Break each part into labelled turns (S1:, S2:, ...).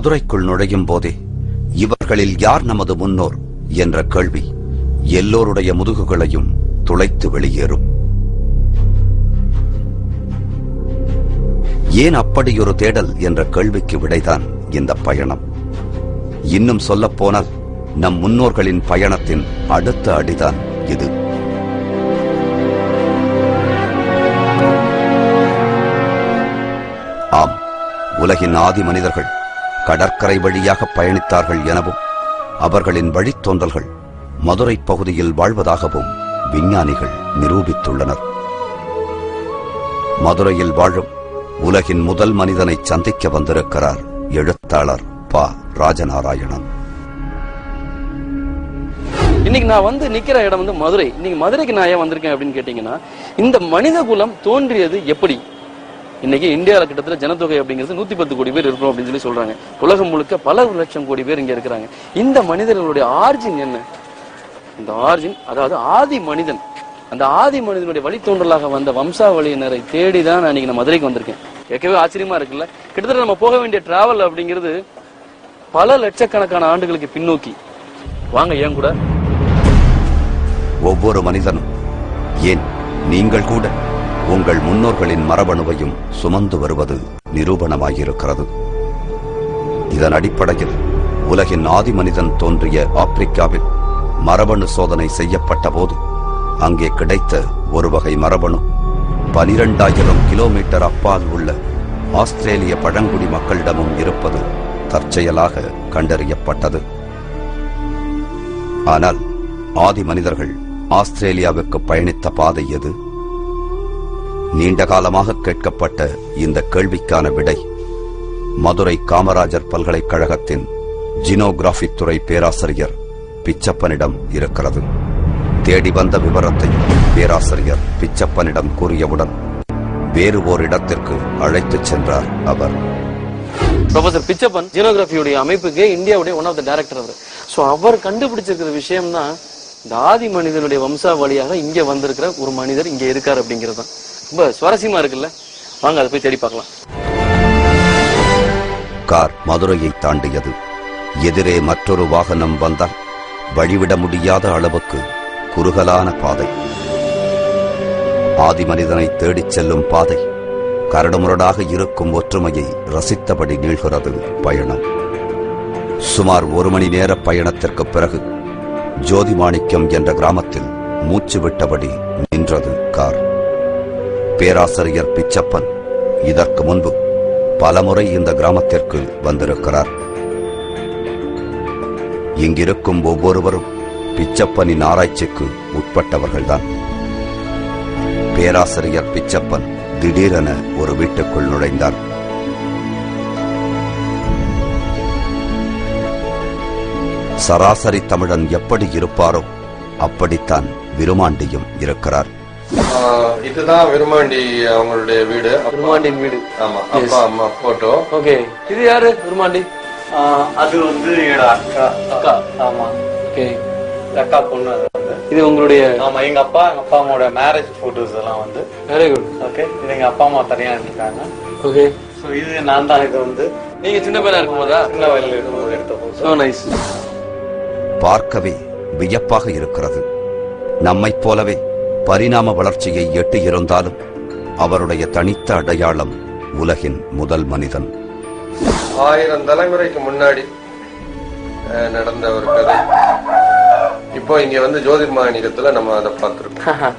S1: மதுரைக்குள் நுழையும் போதே இவர்களில் யார் நமது முன்னோர் என்ற கேள்வி எல்லோருடைய முதுகுகளையும் துளைத்து வெளியேறும். ஏன் அப்படியொரு தேடல் என்ற கேள்விக்கு விடைதான் இந்த பயணம். இன்னும் சொல்லப்போனால் நம் முன்னோர்களின் பயணத்தின் அடுத்த அடிதான் இது. ஆம் உலகின் ஆதி மனிதர்கள் கடற்கரை வழியாக பயணித்தார்கள் எனவும் அவர்களின் வழித்தோன்றல்கள் மதுரை பகுதியில் வாழ்வதாகவும் விஞ்ஞானிகள் நிரூபித்துள்ளனர். மதுரையில் வாழும் உலகின் முதல் மனிதனை சந்திக்க வந்திருக்கிறார் எழுத்தாளர் ப. ராஜநாராயணன்.
S2: இன்னைக்கு நான் வந்து நிக்கிற இடம் வந்து மதுரை. இன்னைக்கு மதுரைக்கு நான் ஏன் வந்திருக்கேன் அப்படின்னு கேட்டீங்கன்னா இந்த மனித குலம் தோன்றியது எப்படி? இன்னைக்கு இந்தியாவில் கிட்டத்தட்ட ஜனத்தொகை அப்படிங்கிறது நூத்தி பத்து கோடி பேர் இருக்கணும் அப்படின்னு சொல்லி சொல்றாங்க. உலகம் முழுக்க பல லட்சம் கோடி பேர் இங்க இருக்கிறாங்க. இந்த மனிதர்களுடைய ஆர்ஜின் என்ன? இந்த ஆர்ஜின் அதாவது ஆதி மனிதன். அந்த ஆதி மனிதனுடைய வழித்தோன்றலாக வந்த வம்சாவளியினரை தேடி தான் நான் இன்னைக்கு நான் மதுரைக்கு வந்திருக்கேன். கேட்கவே ஆச்சரியமா இருக்குல்ல? கிட்டத்தட்ட நம்ம போக வேண்டிய டிராவல் அப்படிங்கிறது பல லட்சக்கணக்கான ஆண்டுகளுக்கு பின்னோக்கி. வாங்க ஏன் கூட?
S1: ஒவ்வொரு மனிதனும் ஏன்? நீங்கள் கூட. உங்கள் முன்னோர்களின் மரபணுவையும் சுமந்து வருவது நிரூபணமாகியிருக்கிறது இதன் அடிப்படையில் உலகின் ஆதி மனிதன் தோன்றிய ஆப்பிரிக்காவில் மரபணு சோதனை செய்யப்பட்ட போது அங்கே கிடைத்த ஒரு வகை மரபணு பனிரெண்டாயிரம் கிலோமீட்டர் அப்பால் உள்ள ஆஸ்திரேலிய பழங்குடி மக்களிடமும் இருப்பது தற்செயலாக கண்டறியப்பட்டது. ஆனால் ஆதி மனிதர்கள் ஆஸ்திரேலியாவுக்கு பயணித்த பாதை எது? நீண்ட காலமாக கேட்கப்பட்ட இந்த கேள்விக்கான விடை மதுரை காமராஜர் பல்கலைக்கழகத்தின் ஜினோகிராபி துறை பேராசிரியர் பிச்சப்பனிடம் இருக்கிறது. தேடி வந்த விவரத்தை பேராசிரியர் பிச்சப்பனிடம் கூறியவுடன் வேறு ஓர் இடத்திற்கு அழைத்துச் சென்றார் அவர்.
S2: ப்ரொஃபசர் பிச்சப்பன் ஜியோகிராபியுடைய அமைப்புக்கு இந்தியாவுடைய ஒன் ஆஃப் த டைரக்டர் அவர். சோ அவர் கண்டுபிடிச்சிருக்கிற விஷயம் தான் இந்த ஆதி மனிதனுடைய வம்சாவளியாக இங்கே வந்திருக்கிற ஒரு மனிதர் இங்கே இருக்கார் அப்படிங்கிறது தான் ரொம்ப சுவாரஸ்யமா இருக்குல்ல. வாங்க அதை போய் தேடி பார்க்கலாம்.
S1: கார் மதுரையை தாண்டியது. எதிரே மற்றொரு வாகனம் வந்தால் வழிவிட முடியாத அளவுக்கு குறுகலான பாதை. ஆதி மனிதனை தேடிச் செல்லும் பாதை கரடுமுரடாக இருக்கும் ஒற்றுமையை ரசித்தபடி நீள்கிறது பயணம். சுமார் ஒரு மணி நேர பயணத்திற்கு பிறகு ஜோதிமாணிக்கம் என்ற கிராமத்தில் மூச்சு விட்டபடி நின்றது கார். பேராசிரியர் பிச்சப்பன். இதற்கு முன்பு பலமுறை இந்த கிராமத்திற்கு வந்திருக்கிறார். இங்கிருக்கும் ஒவ்வொருவரும் பிச்சப்பனின் ஆராய்ச்சிக்கு உட்பட்டவர்கள்தான். பேராசிரியர் பிச்சப்பன் திடீரென ஒரு வீட்டுக்குள் நுழைந்தார். சராசரி தமிழன் எப்படி இருப்பாரோ அப்படித்தான் விருமாண்டியும் இருக்கிறார்.
S3: இதுதான் விருமாண்டி அவங்களுடைய வீடு. அப்பா-
S2: பெருமாண்டின் வீடு.
S3: ஆமா அப்பா அம்மா போட்டோ
S2: ஓகே இது யாரு? பெருமாண்டி
S4: ஆஹ் அது வந்து அக்கா.
S2: அக்கா.
S4: ஆமா.
S2: ஓகே
S4: அக்கா பொண்ணு
S2: இது உங்களுடைய
S4: ஆமா எங்க அப்பா எங்க அப்பா அம்மாவோட மேரேஜ் போட்டோஸ் எல்லாம் வந்து.
S2: வெரி குட்
S4: ஓகே இது எங்க அப்பா அம்மா தனியா இருந்திருக்காங்க.
S2: ஓகே
S4: ஸோ இது நான் தான் இது வந்து
S2: நீங்க சின்ன பையனா இருக்கும்போதா
S4: சின்ன வயசுல இருக்கும்போது எடுத்த போட்டோ
S2: சோ நைஸ்
S1: பார்க்கவே வியப்பாக இருக்கிறது. நம்மைப் போலவே பரிணாம வளர்ச்சியை எட்டியிருந்தாலும் அவருடைய தனித்த அடையாளம் உலகின் முதல் மனிதன்.
S3: ஆயிரம் தலைமுறைக்கு முன்னாடி நடந்த ஒரு கதை. இப்போ இங்க வந்து ஜோதிர்மாணிக்கத்துல நம்ம அதை பார்த்திருக்கோம்.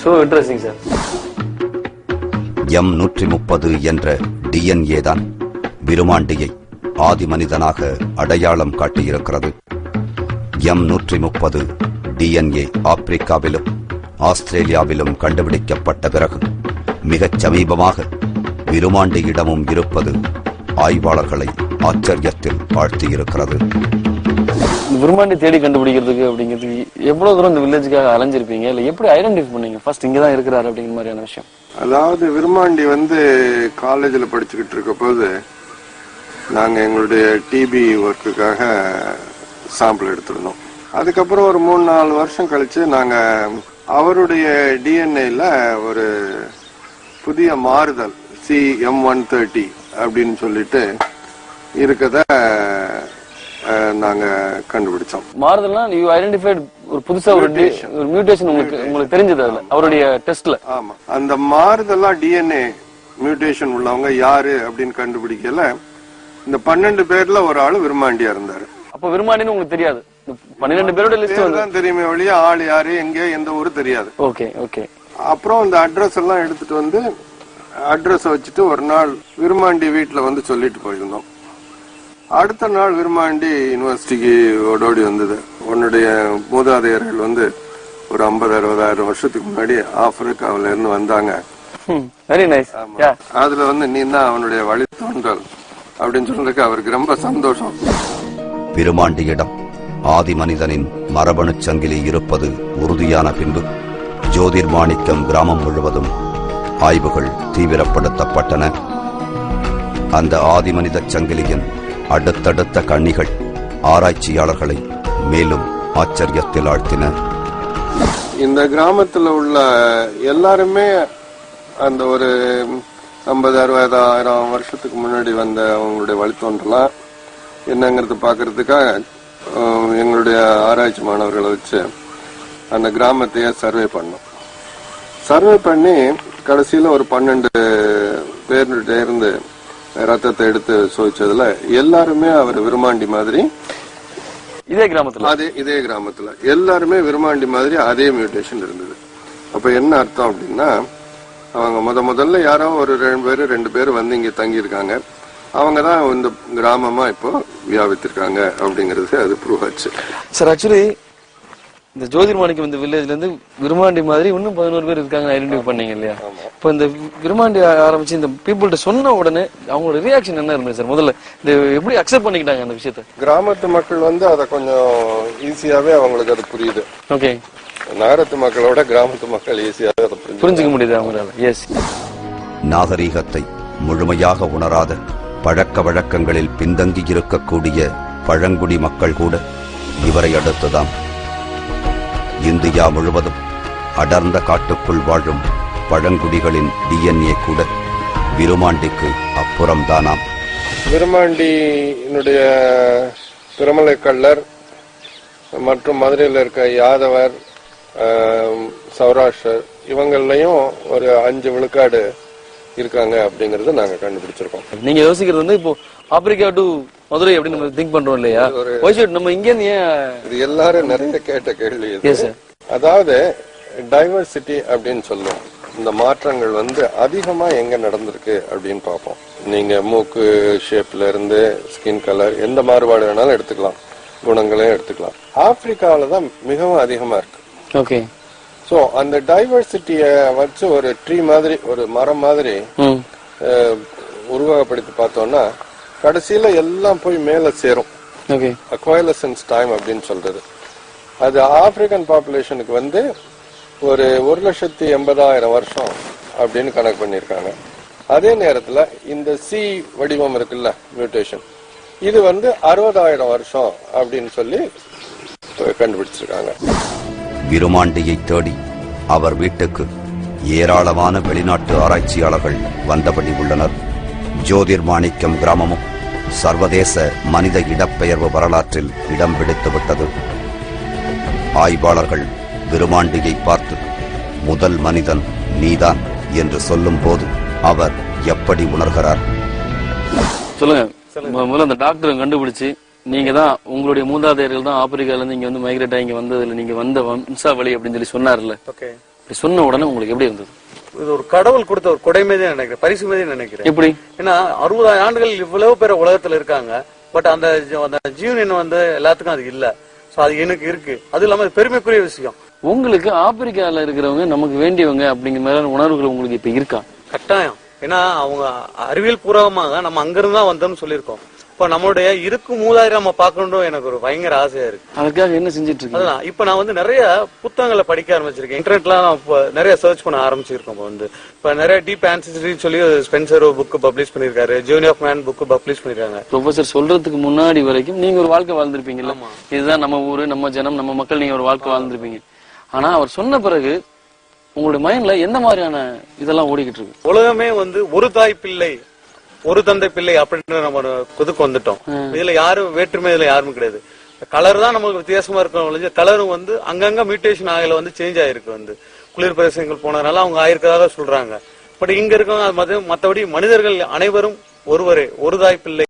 S2: சோ இன்ட்ரெஸ்டிங் சார்
S1: எம் நூற்றி முப்பது என்ற டிஎன்ஏ தான் விருமாண்டியை ஆதி மனிதனாக அடையாளம் காட்டியிருக்கிறது. எம் நூற்றி முப்பது டிஎன்ஏ ஆப்பிரிக்காவிலும் ஆஸ்திரேலியாவிலும் கண்டுபிடிக்கப்பட்ட பிறகு மிகச் சமீபமாக விருமாண்டியிடமும் இருப்பது ஆய்வாளர்களை ஆச்சரியத்தில் ஆழ்த்தியிருக்கிறது.
S2: இந்த விரும்பாண்டி தேடி கண்டுபிடிக்கிறதுக்கு அப்படிங்கிறதுக்கு எவ்வளவு தூரம் இந்த வில்லேஜுக்காக அலைஞ்சிருப்பீங்க? இல்ல எப்படி ஐடென்டிஃபை பண்ணீங்க? ஃபர்ஸ்ட் இங்க தான் இருக்கிறாரு அப்படிங்கிற மாதிரியான விஷயம்.
S3: அதாவது விருமாண்டி வந்து காலேஜில் படிச்சுக்கிட்டு இருக்க போது நாங்கள் எங்களுடைய டிபி ஒர்க்குக்காக சாம்பிள் எடுத்திருந்தோம். அதுக்கப்புறம் ஒரு மூணு நாலு வருஷம் கழிச்சு நாங்கள் அவருடைய டிஎன்ஏல ஒரு புதிய மாறுதல் சி எம் ஒன் தேர்ட்டி அப்படின்னு சொல்லிட்டு இருக்கத நாங்க கண்டுபிடிச்சோம்.
S2: மாறுதல்னா யூ ஐடென்டிஃபைட் ஒரு புதுசா ஒரு மியூட்டேஷன் உங்களுக்கு உங்களுக்கு தெரிஞ்சது அதுல அவருடைய டெஸ்ட்ல
S3: ஆமா. அந்த மாறுதெல்லாம் டிஎன்ஏ மியூட்டேஷன் உள்ளவங்க யாரு அப்படின்னு கண்டுபிடிக்கல. இந்த பன்னெண்டு பேர்ல ஒரு ஆளு விரும்மாண்டியா இருந்தாரு.
S2: அப்ப விரும்மாண்டின்னு உங்களுக்கு தெரியாது. பன்னிரெண்டு பேரோட லிஸ்ட்
S3: தான் தெரியுமே ஒழிய ஆள் யாரு எங்க எந்த ஊரு தெரியாது.
S2: Okay okay.
S3: அப்புறம் இந்த அட்ரஸ் எல்லாம் எடுத்துட்டு வந்து அட்ரஸ் வச்சுட்டு ஒரு நாள் விருமாண்டி வீட்டுல வந்து சொல்லிட்டு போயிருந்தோம். அடுத்த நாள் விருமாண்டி யூனிவர்சிட்டிக்கு ஓடோடி வந்தது. உன்னுடைய மூதாதையர்கள் வந்து ஒரு ஐம்பது அறுபதாயிரம் வருஷத்துக்கு முன்னாடி ஆப்பிரிக்காவில இருந்து வந்தாங்க
S2: வெரி நைஸ் யா
S3: அதுல வந்து நீ தான் அவனுடைய வழித்தோன்றல் அப்படின்னு சொல்றதுக்கு அவருக்கு ரொம்ப சந்தோஷம்.
S1: விருமாண்டியிடம் ஆதி மனிதனின் மரபணுச் சங்கிலி இருப்பது உறுதியான பின்பு. ஜோதிர் மாணிக்கம் கிராமம் முழுவதும் ஆய்வுகள் தீவிரப்படுத்தப்பட்டன. அந்த ஆதி சங்கிலியின் அடுத்தடுத்த கண்ணிகள் ஆராய்ச்சியாளர்களை மேலும் ஆச்சரியத்தில் ஆழ்த்தின.
S3: இந்த கிராமத்துல உள்ள எல்லாருமே அந்த ஒரு ஐம்பது அறுபதாயிரம் வருஷத்துக்கு முன்னாடி வந்த அவங்களுடைய வழித்தோன்றலாம் என்னங்கிறது பாக்குறதுக்காக எங்களுடைய ஆராய்ச்சி மாணவர்களை வச்சு அந்த கிராமத்தையே சர்வே பண்ணோம். சர்வே பண்ணி கடைசியில ஒரு பன்னெண்டு பேர்கிட்ட இருந்து ரத்தத்தை எடுத்து சோதிச்சதுல எல்லாருமே அவர் விருமாண்டி மாதிரி
S2: இதே கிராமத்துல.
S3: அதே இதே கிராமத்துல. எல்லாருமே விருமாண்டி மாதிரி அதே மியூட்டேஷன் இருந்தது. அப்ப என்ன அர்த்தம் அப்படின்னா அவங்க முத முதல்ல யாரோ ஒரு ரெண்டு பேரு ரெண்டு பேர் வந்து இங்க தங்கி இருக்காங்க அவங்க தான் இந்த கிராமமா இப்போ வியாபித்திருக்காங்க அப்படிங்கிறது அது ப்ரூவ் ஆச்சு.
S2: சார் ஆக்சுவலி இந்த ஜோதிர்மாணிக்கம் இந்த வில்லேஜ்ல இருந்து விருமாண்டி மாதிரி இன்னும் பதினோரு பேர் இருக்காங்க ஐடென்டிஃபை பண்ணீங்க இல்லையா? இப்போ இந்த விருமாண்டி ஆரம்பிச்சு இந்த பீப்புள்கிட்ட சொன்ன உடனே அவங்களோட ரியாக்ஷன் என்ன இருந்தது சார் முதல்ல இந்த எப்படி அக்செப்ட் பண்ணிக்கிட்டாங்க அந்த விஷயத்த?
S3: கிராமத்து மக்கள் வந்து அதை கொஞ்சம் ஈஸியாவே அவங்களுக்கு அது புரியுது.
S2: ஓகே
S3: நகரத்து மக்களோட கிராமத்து மக்கள் ஈஸியாவே அதை புரிஞ்சு
S2: புரிஞ்சுக்க முடியுது அவங்களால எஸ்
S1: நாகரீகத்தை முழுமையாக உணராத பழக்க வழக்கங்களில் பின்தங்கி இருக்கக்கூடிய பழங்குடி மக்கள் கூட இவரை அடுத்துதான். இந்தியா முழுவதும் அடர்ந்த காட்டுக்குள் வாழும் பழங்குடிகளின் டிஎன்ஏ கூட விருமாண்டிக்கு அப்புறம்தானாம்.
S3: விருமாண்டியினுடைய திருமலை கள்ளர் மற்றும் மதுரையில் இருக்க யாதவர் சௌராஷ்டர் இவங்கள்லையும் ஒரு அஞ்சு விழுக்காடு இருக்காங்க அப்படிங்கறத நாங்க கண்டுபிடிச்சிருக்கோம்.
S2: நீங்க யோசிக்கிறது வந்து இப்போ ஆப்பிரிக்கா டு மதுரை அப்படின்னு நம்ம திங்க் பண்றோம் இல்லையா? should நம்ம இங்க ஏன்
S3: இது எல்லாரும் நிறைய கேட்ட கேள்வி இது. அதாவது டைவர்சிட்டி அப்படின்னு சொல்லுவோம் இந்த மாற்றங்கள் வந்து அதிகமா எங்க நடந்திருக்கு அப்படின்னு பார்ப்போம். நீங்க மூக்கு ஷேப்ல இருந்து ஸ்கின் கலர் எந்த மாறுபாடு வேணாலும் எடுத்துக்கலாம். குணங்களையும் எடுத்துக்கலாம். ஆப்பிரிக்காவில தான் மிகவும் அதிகமா இருக்கு.
S2: ஓகே
S3: சோ அந்த டைவர்சிட்டிய வச்சு ஒரு ட்ரீ மாதிரி ஒரு மரம் மாதிரி உருவகப்படுத்தி பார்த்தோம்னா கடைசியில எல்லாம் போய் மேல சேரும்.
S2: ஓகே.
S3: அக்வைலசன்ஸ் டைம் அப்படின்னு சொல்றது. அது ஆப்பிரிக்கன் பாப்புலேஷனுக்கு வந்து ஒரு ஒரு லட்சத்தி எண்பதாயிரம் வருஷம் அப்படின்னு கணக்கு பண்ணியிருக்காங்க. அதே நேரத்துல இந்த சி வடிவம் இருக்குல்ல மியூட்டேஷன் இது வந்து அறுபதாயிரம் வருஷம் அப்படின்னு சொல்லி கண்டுபிடிச்சிருக்காங்க.
S1: விருமாண்டியை தேடி அவர் வீட்டுக்கு ஏராளமான வெளிநாட்டு ஆராய்ச்சியாளர்கள் வந்தபடி உள்ளனர். ஜோதிர்மாணிக்கம் கிராமமும் சர்வதேச மனித இடப்பெயர்வு வரலாற்றில் இடம் பிடித்துவிட்டது. ஆய்வாளர்கள் விருமாண்டியை பார்த்து முதல் மனிதன் நீதான் என்று சொல்லும்போது அவர் எப்படி உணர்கிறார்?
S2: சொல்லுங்க. முதல்ல அந்த டாக்டர் கண்டுபிடிச்சு நீங்க தான் உங்களுடைய மூதாதையர்கள் தான் ஆப்பிரிக்கால இருந்து இங்க வந்து மைக்ரேட் ஆகி இங்க வந்ததுல நீங்க வந்த வம்சாவளி அப்படின்னு சொல்லி சொன்னார்ல.
S5: ஓகே.
S2: இப்படி சொன்ன உடனே உங்களுக்கு எப்படி இருந்தது?
S5: இது ஒரு கடவுள் கொடுத்த ஒரு கொடைமே தான் நினைக்கிறேன். பரிசு மாதிரி நினைக்கிறேன்.
S2: எப்படி?
S5: ஏன்னா அறுபதாயிரம் ஆண்டுகள் இவ்வளவு பேர் உலகத்துல இருக்காங்க. பட் அந்த அந்த ஜீவன் வந்து எல்லாத்துக்கும் அது இல்ல. சோ அது எனக்கு இருக்கு. அது இல்லாம பெருமைக்குரிய விஷயம்.
S2: உங்களுக்கு ஆப்பிரிக்கால இருக்கிறவங்க நமக்கு வேண்டியவங்க அப்படிங்கிற மாதிரியான உணர்வுகள் உங்களுக்கு இப்ப இருக்கா?
S5: கட்டாயம். ஏன்னா அவங்க அறிவியல் பூர்வமாக நம்ம அங்கிருந்து தான் வந்தோம்னு சொல்லியிருக்கோம். இப்ப நம்மளுடைய இருக்கும் மூதாயிரம் நம்ம பார்க்கணும் எனக்கு ஒரு பயங்கர ஆசையா இருக்கு.
S2: அதுக்காக என்ன செஞ்சுட்டு இருக்கீங்க?
S5: இப்ப நான் வந்து நிறைய புத்தகங்களை படிக்க ஆரம்பிச்சிருக்கேன். இன்டர்நெட்ல நான் இப்ப நிறைய சர்ச் பண்ண ஆரம்பிச்சிருக்கோம் இப்ப வந்து. இப்ப நிறைய டீப் ஆன்சிஸ்டரின்னு சொல்லி ஸ்பென்சர் புக் பப்ளிஷ் பண்ணிருக்காரு journey of man book publish பண்ணிருக்காங்க
S2: ப்ரொஃபசர் சொல்றதுக்கு முன்னாடி வரைக்கும் நீங்க ஒரு வாழ்க்கை வாழ்ந்திருப்பீங்கல்ல? இதுதான் நம்ம ஊரு நம்ம ஜனம் நம்ம மக்கள் நீங்க ஒரு வாழ்க்கை வாழ்ந்திருப்பீங்க. ஆனா அவர் சொன்ன பிறகு உங்களுடைய மைண்ட்ல எந்த மாதிரியான இதெல்லாம் ஓடிக்கிட்டு இருக்கு?
S5: உலகமே வந்து ஒரு தாய் பிள்ளை ஒரு தந்தை பிள்ளை அப்படின்ற நம்ம ஒரு இதுக்கு வந்துட்டோம் இதுல யாரும் வேற்றுமை இதுல யாருமே கிடையாது. கலர் தான் நமக்கு வித்தியாசமா இருக்கும் ஒழிஞ்சு கலரும் வந்து அங்கங்க மியூட்டேஷன் ஆகல வந்து சேஞ்ச் ஆயிருக்கு வந்து. குளிர் பிரதேசங்கள் போனதுனால அவங்க ஆயிருக்கதாக சொல்றாங்க. பட் இங்க இருக்கவங்க மத்தபடி மனிதர்கள் அனைவரும் ஒருவரே ஒரு தாய் பிள்ளை.